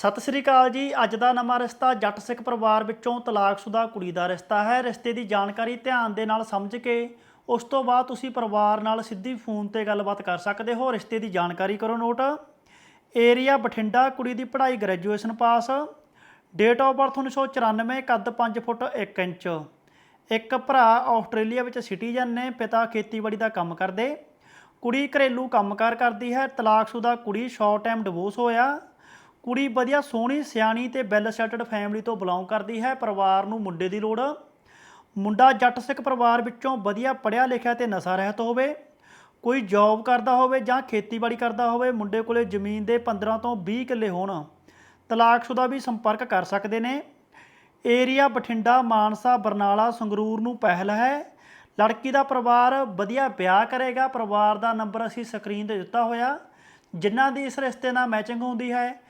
ਸਤਿ ਸ੍ਰੀ ਅਕਾਲ ਜੀ। ਅੱਜ ਦਾ ਨਵਾਂ ਰਿਸ਼ਤਾ ਜੱਟ ਸਿੱਖ ਪਰਿਵਾਰ ਵਿੱਚੋਂ ਤਲਾਕਸ਼ੁਦਾ ਕੁੜੀ ਦਾ ਰਿਸ਼ਤਾ ਹੈ। ਰਿਸ਼ਤੇ ਦੀ ਜਾਣਕਾਰੀ ਧਿਆਨ ਦੇ ਨਾਲ ਸਮਝ ਕੇ ਉਸ ਤੋਂ ਬਾਅਦ ਤੁਸੀਂ ਪਰਿਵਾਰ ਨਾਲ ਸਿੱਧੀ ਫੋਨ ਤੇ ਗੱਲਬਾਤ ਕਰ ਸਕਦੇ ਹੋ। ਰਿਸ਼ਤੇ ਦੀ ਜਾਣਕਾਰੀ ਕਰੋ ਨੋਟ। ਏਰੀਆ ਬਠਿੰਡਾ, ਕੁੜੀ ਦੀ ਪੜ੍ਹਾਈ graduation pass. Date of birth 1994 ਕੱਦ 5 ਫੁੱਟ 1 ਇੰਚ। ਇੱਕ ਭਰਾ ਆਸਟ੍ਰੇਲੀਆ ਵਿੱਚ ਸਿਟੀਜ਼ਨ ਨੇ, ਪਿਤਾ ਖੇਤੀਬਾੜੀ ਦਾ ਕੰਮ ਕਰਦੇ। ਕੁੜੀ ਘਰੇਲੂ ਕੰਮਕਾਰ ਕਰਦੀ ਹੈ। ਤਲਾਕਸ਼ੁਦਾ ਕੁੜੀ ਸ਼ਾਰਟ ਟਾਈਮ ਡਿਵੋਰਸ ਹੋਇਆ। ਕੁੜੀ ਵਧੀਆ, ਸੋਹਣੀ, ਸਿਆਣੀ ਤੇ ਵੈਲ ਸੈਟਲਡ ਫੈਮਿਲੀ ਤੋਂ ਬਿਲੋਂਗ ਕਰਦੀ ਹੈ। ਪਰਿਵਾਰ ਨੂੰ ਮੁੰਡੇ ਦੀ ਲੋੜ। ਮੁੰਡਾ ਜੱਟ ਸਿੱਖ ਪਰਿਵਾਰ ਵਿੱਚੋਂ ਵਧੀਆ ਪੜ੍ਹਿਆ ਲਿਖਿਆ ਤੇ ਨਸ਼ਾ ਰਹਿਤ ਹੋਵੇ। ਕੋਈ ਜੌਬ ਕਰਦਾ ਹੋਵੇ ਜਾਂ ਖੇਤੀਬਾੜੀ ਕਰਦਾ ਹੋਵੇ, ਮੁੰਡੇ ਕੋਲੇ ਜ਼ਮੀਨ ਦੇ 15 ਤੋਂ 20 ਕਿੱਲੇ ਹੋਣ। ਤਲਾਕਸ਼ੁਦਾ ਵੀ ਸੰਪਰਕ ਕਰ ਸਕਦੇ ਨੇ। ਏਰੀਆ ਬਠਿੰਡਾ, ਮਾਨਸਾ, ਬਰਨਾਲਾ, ਸੰਗਰੂਰ ਨੂੰ ਪਹਿਲ ਹੈ। ਲੜਕੀ ਦਾ ਪਰਿਵਾਰ ਵਧੀਆ ਵਿਆਹ ਕਰੇਗਾ। ਪਰਿਵਾਰ ਦਾ ਨੰਬਰ ਅਸੀਂ ਸਕਰੀਨ ਤੇ ਦਿੱਤਾ ਹੋਇਆ। ਜਿਨ੍ਹਾਂ ਦੀ ਇਸ ਰਿਸ਼ਤੇ ਨਾਲ ਮੈਚਿੰਗ ਹੁੰਦੀ ਹੈ